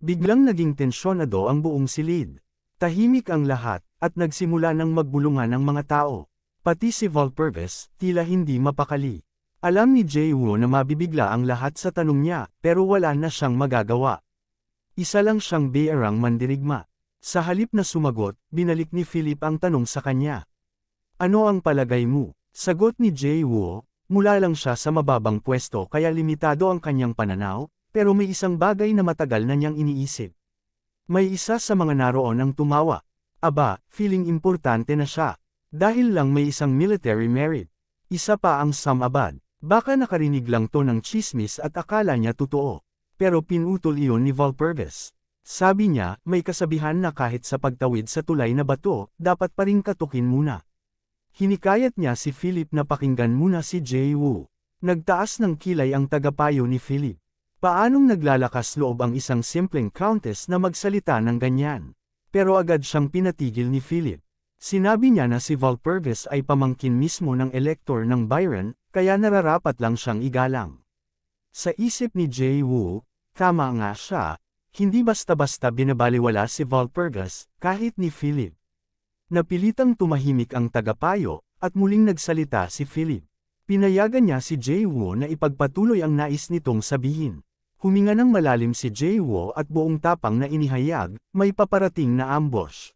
Biglang naging tensyonado ang buong silid. Tahimik ang lahat, at nagsimula ng magbulungan ang mga tao. Pati si Volperves, tila hindi mapakali. Alam ni Jay Woo na mabibigla ang lahat sa tanong niya, pero wala na siyang magagawa. Isa lang siyang bearang mandirigma. Sa halip na sumagot, binalik ni Philip ang tanong sa kanya. Ano ang palagay mo? Sagot ni Jay Woo, mula lang siya sa mababang pwesto kaya limitado ang kanyang pananaw, pero may isang bagay na matagal na niyang iniisip. May isa sa mga naroon ang tumawa. Aba, feeling importante na siya. Dahil lang may isang military merit. Isa pa ang Samabad. Baka nakarinig lang to ng chismis at akala niya totoo. Pero pinutol iyon ni Valperves. Sabi niya, may kasabihan na kahit sa pagtawid sa tulay na bato, dapat pa ring katukin muna. Hinikayat niya si Philip na pakinggan muna si Jay Woo. Nagtaas ng kilay ang tagapayo ni Philip. Paanong naglalakas loob ang isang simpleng countess na magsalita ng ganyan? Pero agad siyang pinatigil ni Philip. Sinabi niya na si Valperves ay pamangkin mismo ng elector ng Byron, kaya nararapat lang siyang igalang. Sa isip ni Jay Woo, tama nga siya, hindi basta-basta binabaliwala si Valperves, kahit ni Philip. Napilitang tumahimik ang tagapayo, at muling nagsalita si Philip. Pinayagan niya si Jay Woo na ipagpatuloy ang nais nitong sabihin. Huminga ng malalim si Jay Woo at buong tapang na inihayag, may paparating na ambush.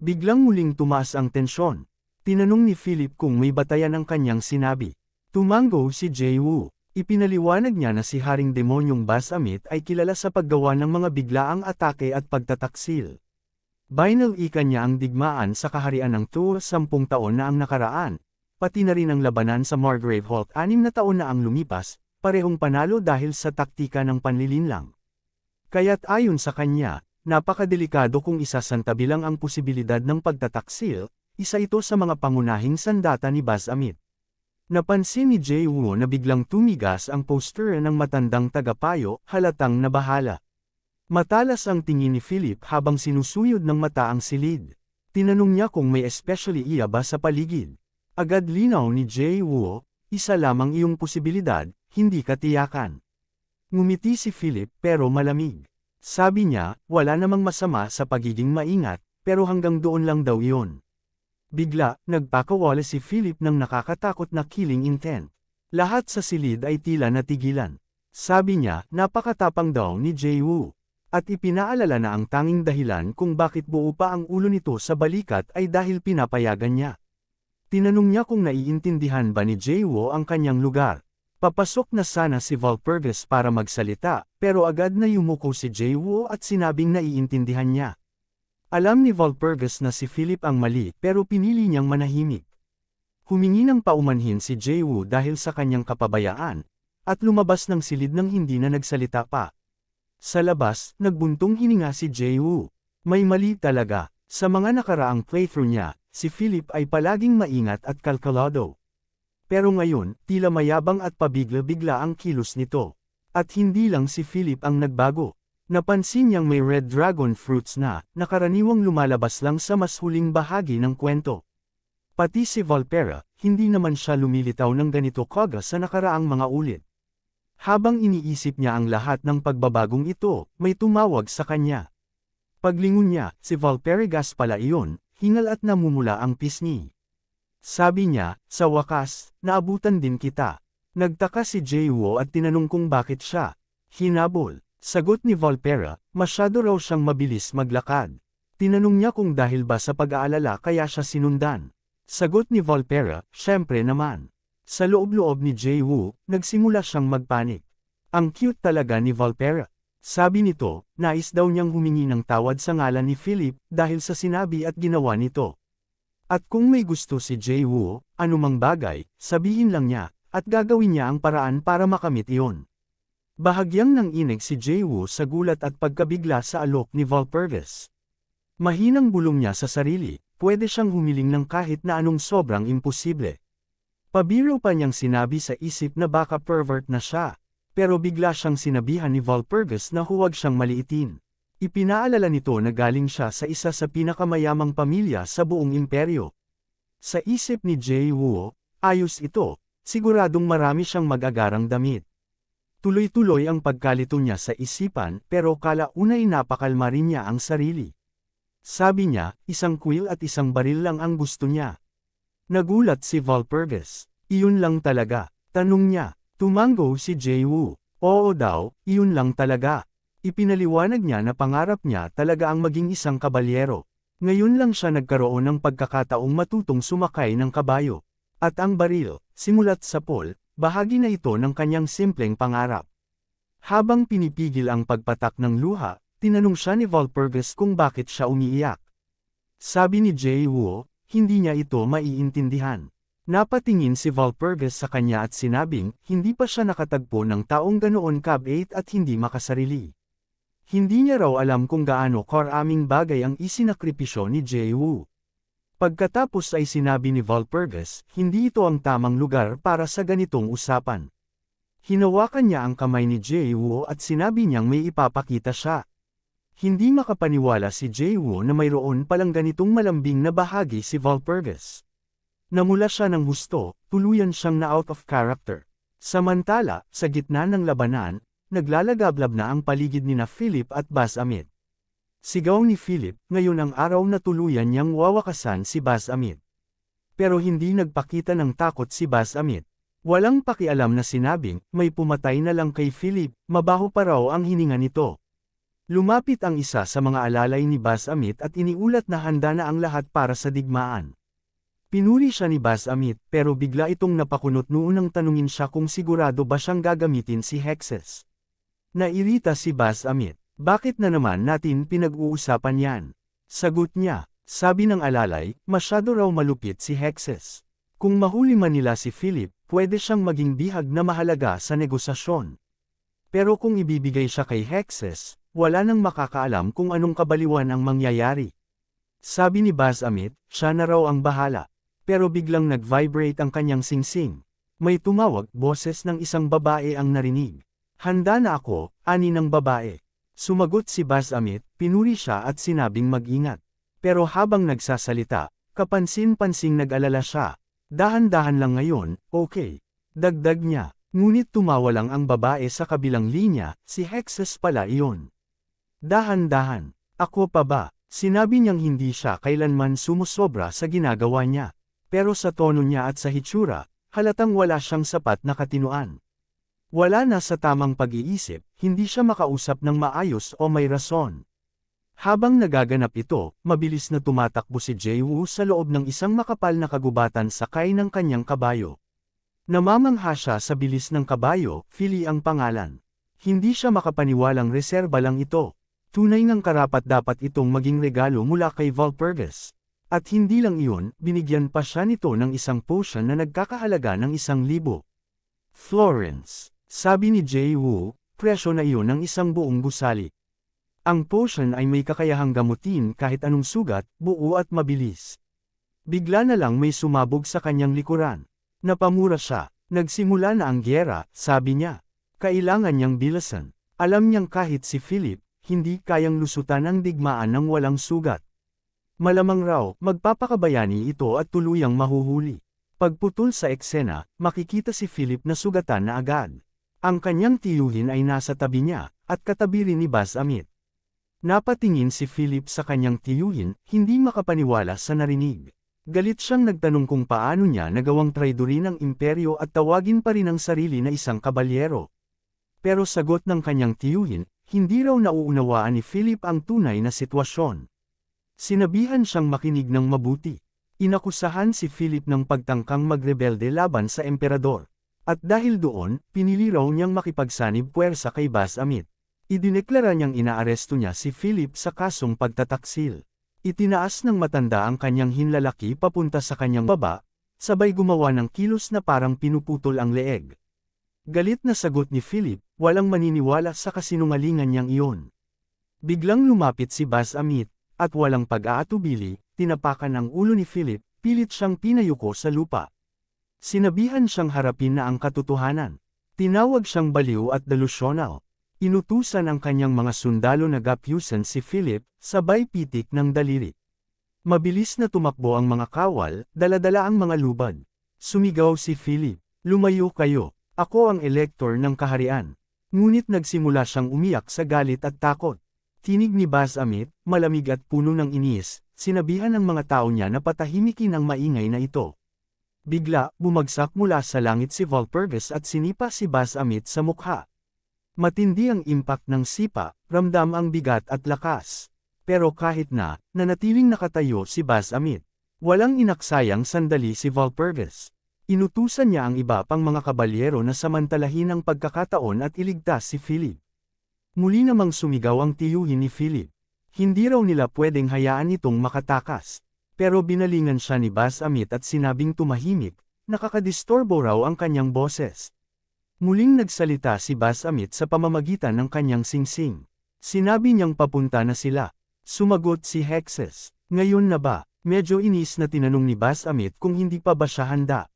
Biglang muling tumaas ang tensyon. Tinanong ni Philip kung may batayan ang kanyang sinabi. Tumango si Jay Woo. Ipinaliwanag niya na si Haring Demonyong Basamit ay kilala sa paggawa ng mga biglaang atake at pagtataksil. Binal ika niya ang digmaan sa kaharian ng Tour sampung taon na ang nakaraan, pati na rin ang labanan sa Margrave Halt anim na taon na ang lumipas, parehong panalo dahil sa taktika ng panlilinlang. Kaya't ayon sa kanya, napakadelikado kung isasantabi lang ang posibilidad ng pagtataksil, isa ito sa mga pangunahing sandata ni Basamit. Napansin ni Jay Woo na biglang tumigas ang poster ng matandang tagapayo, halatang nabahala. Matalas ang tingin ni Philip habang sinusuyod ng mata ang silid. Tinanong niya kung may especially iya ba sa paligid. Agad linaw ni Jay Woo, isa lamang iyong posibilidad, hindi katiyakan. Ngumiti si Philip pero malamig. Sabi niya, wala namang masama sa pagiging maingat, pero hanggang doon lang daw iyon. Bigla, nagpakawala si Philip ng nakakatakot na killing intent. Lahat sa silid ay tila natigilan. Sabi niya, napakatapang daw ni Woo. At ipinaalala na ang tanging dahilan kung bakit buo pa ang ulo nito sa balikat ay dahil pinapayagan niya. Tinanong niya kung naiintindihan ba ni Woo ang kanyang lugar. Papasok na sana si Valperves para magsalita, pero agad na yumuko si Jay Woo at sinabing naiintindihan niya. Alam ni Valperves na si Philip ang mali pero pinili niyang manahimik. Humingi ng paumanhin si Jay Woo dahil sa kanyang kapabayaan, at lumabas ng silid nang hindi na nagsalita pa. Sa labas, nagbuntong hininga si Jay Woo. May mali talaga, sa mga nakaraang playthrough niya, si Philip ay palaging maingat at kalkalado. Pero ngayon, tila mayabang at pabigla-bigla ang kilos nito. At hindi lang si Philip ang nagbago. Napansin niyang may red dragon fruits na, nakaraniwang lumalabas lang sa mas huling bahagi ng kwento. Pati si Volpera, hindi naman siya lumilitaw ng ganito kaga sa nakaraang mga ulit. Habang iniisip niya ang lahat ng pagbabagong ito, may tumawag sa kanya. Paglingon niya, si Valperigas pala iyon, hingal at namumula ang pisngi. Sabi niya, sa wakas, naabutan din kita. Nagtaka si Jay Woo at tinanong kung bakit siya. Hinabol. Sagot ni Volpera, masyado raw siyang mabilis maglakad. Tinanong niya kung dahil ba sa pag-aalala kaya siya sinundan. Sagot ni Volpera, syempre naman. Sa loob-loob ni Jay Woo, nagsimula siyang magpanik. Ang cute talaga ni Volpera. Sabi nito, nais daw niyang humingi ng tawad sa ngalan ni Philip dahil sa sinabi at ginawa nito. At kung may gusto si Jay Woo, anumang bagay, sabihin lang niya, at gagawin niya ang paraan para makamit iyon. Bahagyang nang inig si Jay Woo sa gulat at pagkabigla sa alok ni Valperves. Mahinang bulong niya sa sarili, pwede siyang humiling ng kahit na anong sobrang imposible. Pabiro pa niyang sinabi sa isip na baka pervert na siya, pero bigla siyang sinabihan ni Valperves na huwag siyang maliitin. Ipinaalala nito na galing siya sa isa sa pinakamayamang pamilya sa buong imperyo. Sa isip ni Jay Woo, ayos ito, siguradong marami siyang mag-agarang damit. Tuloy-tuloy ang pagkalito niya sa isipan pero kalaunay napakalma rin niya ang sarili. Sabi niya, isang quill at isang baril lang ang gusto niya. Nagulat si Valpurgis. Iyon lang talaga. Tanong niya. Tumango si Jay Woo. Oo daw, iyon lang talaga. Ipinaliwanag niya na pangarap niya talaga ang maging isang kabalyero. Ngayon lang siya nagkaroon ng pagkakataong matutong sumakay ng kabayo. At ang baril, simulat sa Paul, bahagi na ito ng kanyang simpleng pangarap. Habang pinipigil ang pagpatak ng luha, tinanong siya ni Valpurgis kung bakit siya umiiyak. Sabi ni Jay Woo, hindi niya ito maiintindihan. Napatingin si Valpurgis sa kanya at sinabing, hindi pa siya nakatagpo ng taong ganoon kabait at hindi makasarili. Hindi niya raw alam kung gaano karaming bagay ang isinakripisyo ni Jay Woo. Pagkatapos ay sinabi ni Valpurgis, hindi ito ang tamang lugar para sa ganitong usapan. Hinawakan niya ang kamay ni Jay Woo at sinabi niyang may ipapakita siya. Hindi makapaniwala si Jay Woo na mayroon palang ganitong malambing na bahagi si Valpurgis. Namula siya ng husto, tuluyan siyang na out of character. Samantala, sa gitna ng labanan, naglalagablab na ang paligid ni na Philip at Bas Amit. Sigaw ni Philip, ngayon ang araw na tuluyan niyang wawakasan si Bas Amit. Pero hindi nagpakita ng takot si Bas Amit. Walang pakialam na sinabing, may pumatay na lang kay Philip, mabaho pa raw ang hininga nito. Lumapit ang isa sa mga alalay ni Bas Amit at iniulat na handa na ang lahat para sa digmaan. Pinuri siya ni Bas Amit pero bigla itong napakunot noon nang tanungin siya kung sigurado ba siyang gagamitin si Hexes. Nairita si Bas Amit, bakit na naman natin pinag-uusapan yan? Sagot niya, sabi ng alalay, masyado raw malupit si Hexes. Kung mahuli man nila si Philip, pwede siyang maging bihag na mahalaga sa negosasyon. Pero kung ibibigay siya kay Hexes, wala nang makakaalam kung anong kabaliwan ang mangyayari. Sabi ni Baz Amit, siya na raw ang bahala. Pero biglang nag-vibrate ang kanyang singsing. May tumawag, boses ng isang babae ang narinig. Handa na ako, ani ng babae. Sumagot si Baz Amit, pinuri siya at sinabing mag-ingat. Pero habang nagsasalita, kapansin-pansing nag-alala siya. Dahan-dahan lang ngayon, okay. Dagdag niya, ngunit tumawa lang ang babae sa kabilang linya, si Hexes pala iyon. Dahan-dahan, ako pa ba? Sinabi niyang hindi siya kailanman sumusobra sa ginagawa niya. Pero sa tono niya at sa hitsura, halatang wala siyang sapat na katinuan. Wala na sa tamang pag-iisip, hindi siya makausap ng maayos o may rason. Habang nagaganap ito, mabilis na tumatakbo si Jay Woo sa loob ng isang makapal na kagubatan sakay ng kanyang kabayo. Namamangha siya sa bilis ng kabayo, Philly ang pangalan. Hindi siya makapaniwalang reserba lang ito. Tunay ng karapat dapat itong maging regalo mula kay Valpurgis. At hindi lang iyon, binigyan pa siya nito ng isang potion na nagkakahalaga ng isang libo. Florence, sabi ni Jay Woo, presyo na iyon ng isang buong gusali. Ang potion ay may kakayahang gamutin kahit anong sugat, buo at mabilis. Bigla na lang may sumabog sa kanyang likuran. Napamura siya, nagsimula na ang gyera, sabi niya. Kailangan niyang bilasan. Alam niyang kahit si Philip, hindi kayang lusutan ang digmaan ng walang sugat. Malamang raw, magpapakabayani ito at tuluyang mahuhuli. Pagputol sa eksena, makikita si Philip na sugatan na agad. Ang kanyang tiyuhin ay nasa tabi niya, at katabi rin ni Baz Amit. Napatingin si Philip sa kanyang tiyuhin, hindi makapaniwala sa narinig. Galit siyang nagtanong kung paano niya nagawang traidorin ang imperyo at tawagin pa rin ang sarili na isang kabalyero. Pero sagot ng kanyang tiyuhin, hindi raw nauunawaan ni Philip ang tunay na sitwasyon. Sinabihan siyang makinig ng mabuti. Inakusahan si Philip ng pagtangkang magrebelde laban sa emperador. At dahil doon, pinili raw niyang makipagsanib puwersa kay Bas Amit. Idineklara niyang inaaresto niya si Philip sa kasong pagtataksil. Itinaas ng matanda ang kanyang hinlalaki papunta sa kanyang baba, sabay gumawa ng kilos na parang pinuputol ang leeg. Galit na sagot ni Philip, walang maniniwala sa kasinungalingan niyang iyon. Biglang lumapit si Bas Amit, at walang pag-aatubili, tinapakan ang ulo ni Philip, pilit siyang pinayuko sa lupa. Sinabihan siyang harapin na ang katotohanan. Tinawag siyang baliw at delusional. Inutusan ang kanyang mga sundalo na gapyusan si Philip, sabay pitik ng daliri. Mabilis na tumakbo ang mga kawal, daladala ang mga lubad. Sumigaw si Philip, lumayo kayo, ako ang elektor ng kaharian. Ngunit nagsimula siyang umiyak sa galit at takot. Tinig ni Baz Amit, malamig at puno ng inis, sinabihan ng mga tao niya na patahimikin ang maingay na ito. Bigla, bumagsak mula sa langit si Volpurgis at sinipa si Baz Amit sa mukha. Matindi ang impact ng sipa, ramdam ang bigat at lakas. Pero kahit na, nanatiling nakatayo si Baz Amit. Walang inaksayang sandali si Volpurgis. Inutusan niya ang iba pang mga kabalyero na samantalahin ang pagkakataon at iligtas si Philip. Muli namang sumigaw ang tiyuhin ni Philip. Hindi raw nila pwedeng hayaan itong makatakas. Pero binalingan siya ni Bas Amit at sinabing tumahimik, nakakadistorbo raw ang kanyang boses. Muling nagsalita si Bas Amit sa pamamagitan ng kanyang singsing. Sinabi niyang papunta na sila. Sumagot si Hexes. Ngayon na ba? Medyo inis na tinanong ni Bas Amit kung hindi pa ba siya handa.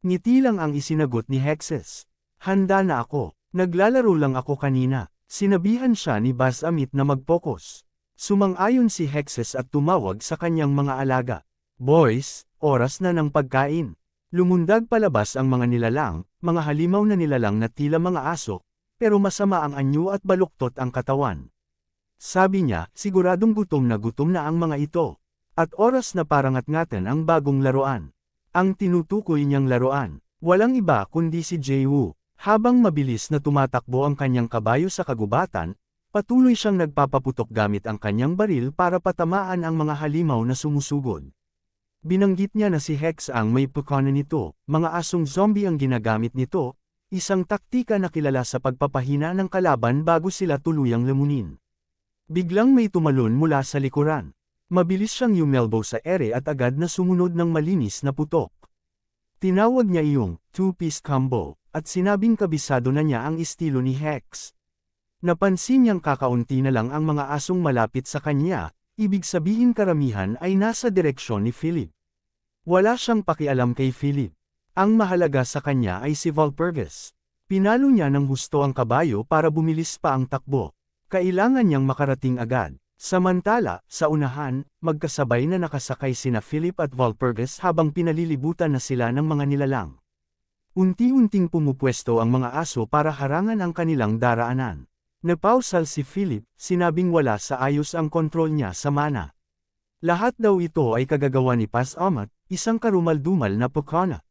Ngiti lang ang isinagot ni Hexes. Handa na ako. Naglalaro lang ako kanina. Sinabihan siya ni Bas Amit na mag-focus. Sumang-ayon si Hexes at tumawag sa kanyang mga alaga. Boys, oras na ng pagkain. Lumundag palabas ang mga nilalang, mga halimaw na nilalang na tila mga aso, pero masama ang anyo at baluktot ang katawan. Sabi niya, siguradong gutom na gutom na ang mga ito. At oras na parangat-ngatan ang bagong laruan. Ang tinutukoy niyang laruan, walang iba kundi si Jay-Woo. Habang mabilis na tumatakbo ang kanyang kabayo sa kagubatan, Patuloy siyang nagpapaputok gamit ang kanyang baril para patamaan ang mga halimaw na sumusugod. Binanggit niya na si Hex ang may pukana nito, mga asong zombie ang ginagamit nito, isang taktika na kilala sa pagpapahina ng kalaban bago sila tuluyang lamunin. Biglang may tumalon mula sa likuran. Mabilis siyang yumelbow sa ere at agad na sumunod ng malinis na putok. Tinawag niya iyong two-piece combo, at sinabing kabisado na niya ang estilo ni Hex. Napansin niyang kakaunti na lang ang mga asong malapit sa kanya, ibig sabihin karamihan ay nasa direksyon ni Philip. Wala siyang pakialam kay Philip. Ang mahalaga sa kanya ay si Valpurgis. Pinalo niya ng husto ang kabayo para bumilis pa ang takbo. Kailangan niyang makarating agad. Samantala, sa unahan, magkasabay na nakasakay sina Philip at Valpurgis habang pinalilibutan na sila ng mga nilalang. Unti-unting pumupwesto ang mga aso para harangan ang kanilang daraanan. Napausal si Philip, sinabing wala sa ayos ang kontrol niya sa mana. Lahat daw ito ay kagagawa ni Pas Amat, isang karumaldumal na pukana.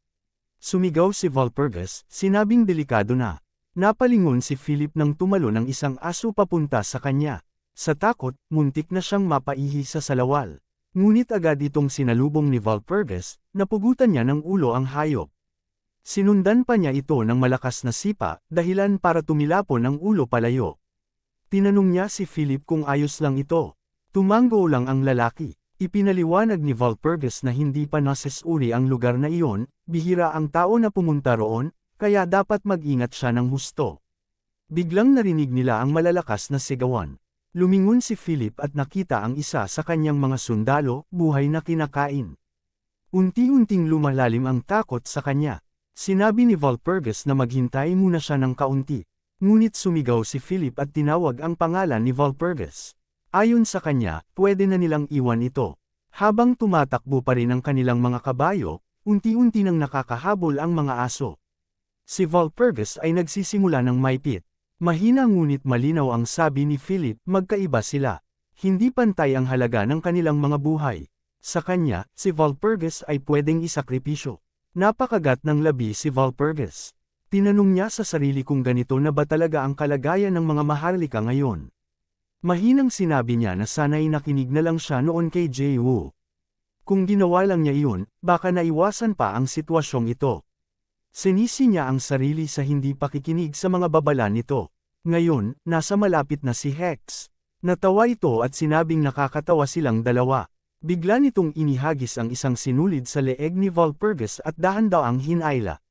Sumigaw si Valpurgis, sinabing delikado na. Napalingon si Philip nang tumalo ng isang aso papunta sa kanya. Sa takot, muntik na siyang mapaihi sa salawal. Ngunit agad itong sinalubong ni Valpurgis, napugutan niya ng ulo ang hayop. Sinundan pa niya ito ng malakas na sipa, dahilan para tumilapon ang ulo palayo. Tinanong niya si Philip kung ayos lang ito. Tumango lang ang lalaki. Ipinaliwanag ni Valpurgis na hindi pa nasesuri ang lugar na iyon, bihira ang tao na pumunta roon, kaya dapat mag-ingat siya ng husto. Biglang narinig nila ang malalakas na sigawan. Lumingon si Philip at nakita ang isa sa kanyang mga sundalo, buhay na kinakain. Unti-unting lumalalim ang takot sa kanya. Sinabi ni Valpurgis na maghintay muna siya ng kaunti. Ngunit sumigaw si Philip at tinawag ang pangalan ni Valpurgis. Ayon sa kanya, pwede na nilang iwan ito. Habang tumatakbo pa rin ang kanilang mga kabayo, unti-unti nang nakakahabol ang mga aso. Si Valpurgis ay nagsisimula ng maipit. Mahina ngunit malinaw ang sabi ni Philip, magkaiba sila. Hindi pantay ang halaga ng kanilang mga buhay. Sa kanya, si Valpurgis ay pwedeng isakripisyo. Napakagat ng labi si Valpurgis. Tinanong niya sa sarili kung ganito na ba talaga ang kalagayan ng mga maharlika ngayon. Mahinang sinabi niya na sana'y nakinig na lang siya noon kay Jay Woo. Kung ginawa lang niya iyon, baka naiwasan pa ang sitwasyong ito. Sinisi niya ang sarili sa hindi pakikinig sa mga babala nito. Ngayon, nasa malapit na si Hex. Natawa ito at sinabing nakakatawa silang dalawa. Bigla nitong inihagis ang isang sinulid sa leeg ni Valpurgis at dahan-daang hinayla.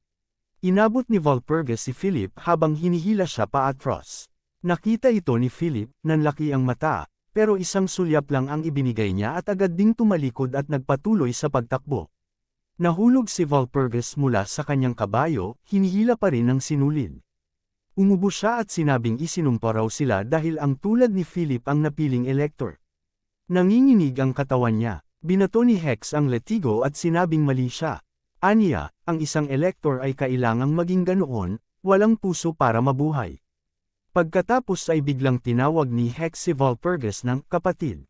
Inabot ni Valpurgis si Philip habang hinihila siya paatros. Nakita ito ni Philip, nanlaki ang mata, pero isang sulyap lang ang ibinigay niya at agad ding tumalikod at nagpatuloy sa pagtakbo. Nahulog si Valpurgis mula sa kanyang kabayo, hinihila pa rin ng sinulid. Umubo siya at sinabing isinumpa raw sila dahil ang tulad ni Philip ang napiling elector. Nanginginig ang katawan niya. Binato ni Hex ang letigo at sinabing mali siya. Aniya, ang isang elector ay kailangang maging ganoon, walang puso para mabuhay. Pagkatapos ay biglang tinawag ni Hex si Valpurgis ng kapatid.